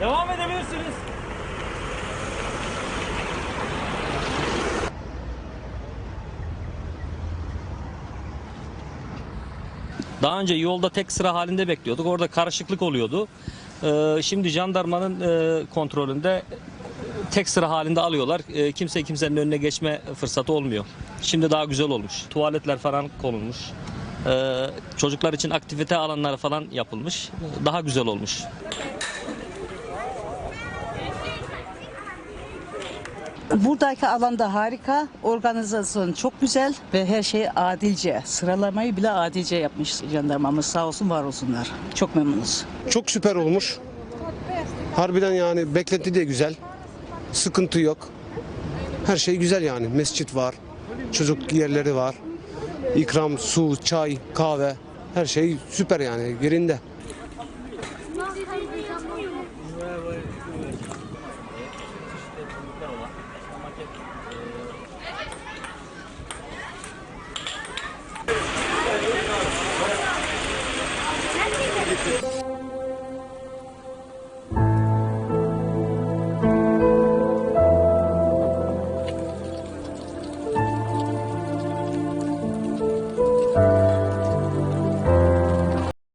Devam edebilirsiniz. Daha önce yolda tek sıra halinde bekliyorduk. Orada karışıklık oluyordu. Ee, şimdi jandarmanın e, kontrolünde tek sıra halinde alıyorlar. Ee, kimse kimsenin önüne geçme fırsatı olmuyor. Şimdi daha güzel olmuş. Tuvaletler falan konulmuş. Ee, çocuklar için aktivite alanları falan yapılmış. Daha güzel olmuş. Buradaki alanda harika, organizasyon çok güzel ve her şey adilce. Sıralamayı bile adilce yapmış jandarmamız sağ olsun var olsunlar. Çok memnunuz. Çok süper olmuş. Harbiden yani beklenti de güzel. Sıkıntı yok. Her şey güzel yani. Mescit var. Çocuk yerleri var. İkram, su, çay, kahve. Her şey süper yani yerinde.